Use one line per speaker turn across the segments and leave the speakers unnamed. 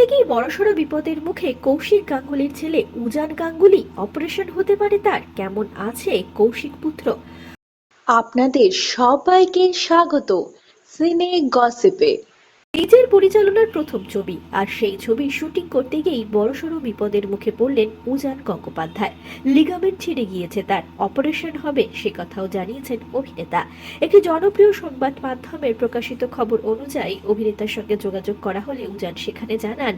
গিয়ে বড়সড় বিপদের মুখে কৌশিক গাঙ্গুলির ছেলে উজান গাঙ্গুলি অপারেশন হতে পারে তার। কেমন আছে কৌশিক পুত্র?
আপনাদের সবাইকে স্বাগত। সিনে গসিপে।
নিজের পরিচালনার প্রথম ছবি, আর সেই ছবি শুটিং করতে গিয়েই বড়সড় বিপদের মুখে পড়লেন উজান গঙ্গোপাধ্যায়। লিগামেন্ট ছিঁড়ে গিয়েছে তার, অপারেশন হবে সে কথাও জানিয়েছেন অভিনেতা। একটি জনপ্রিয় সংবাদ মাধ্যমের প্রকাশিত খবর অনুযায়ী অভিনেতার সঙ্গে যোগাযোগ করা হলে উজান সেখানে জানান,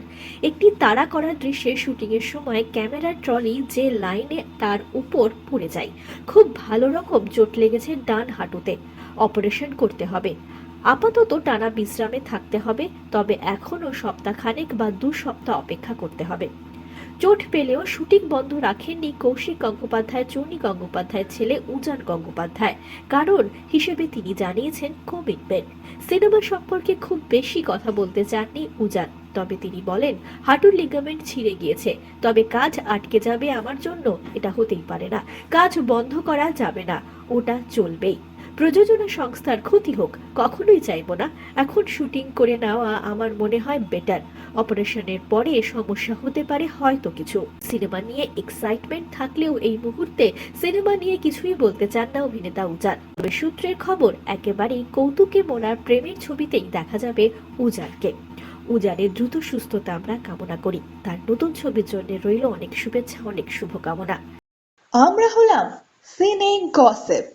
একটি তাড়া করা দৃশ্যে শুটিং এর সময় ক্যামেরার ট্রলি যে লাইনে তার উপর পড়ে যায়। খুব ভালো রকম চোট লেগেছে ডান হাঁটুতে। অপারেশন করতে হবে। আপাতত টানা বিশ্রামে থাকতে হবে, তবে এখনও সপ্তাহখানেক বা দু সপ্তাহ অপেক্ষা করতে হবে। চোট পেলেও শুটিং বন্ধ রাখেননি কৌশিক গঙ্গোপাধ্যায়, চূর্ণী গঙ্গোপাধ্যায়ের ছেলে উজান গঙ্গোপাধ্যায়। কারণ হিসেবে তিনি জানিয়েছেন কমিটমেন্ট সিনেমা সম্পর্কে খুব বেশি কথা বলতে চাননি উজান। তবে তিনি বলেন, হাঁটুর লিগামেন্ট ছিঁড়ে গিয়েছে। তবে কাজ আটকে যাবে আমার জন্য, এটা হতেই পারে না। কাজ বন্ধ করা যাবে না, ওটা চলবেই। প্রযোজনা সংস্থার ক্ষতি হোক, কখনোই চাইব না। এখন শুটিং করে নেওয়া আমার মনে হয় বেটার অপারেশনের পরে সমস্যা হতে পারে হয়তো কিছু। সিনেমা নিয়ে এক্সাইটমেন্ট থাকলেও এই মুহূর্তে সিনেমা নিয়ে কিছুই বলতে চান না অভিনেতা উজান। তবে সূত্রের খবর, একেবারেই কৌতুকে মোনার প্রেমের ছবিতেই দেখা যাবে উজানকে। উজানের দ্রুত সুস্থতা আমরা কামনা করি। তার নতুন ছবির জন্য রইল অনেক শুভেচ্ছা, অনেক শুভকামনা।
আমরা হলাম সিনে গসিপ।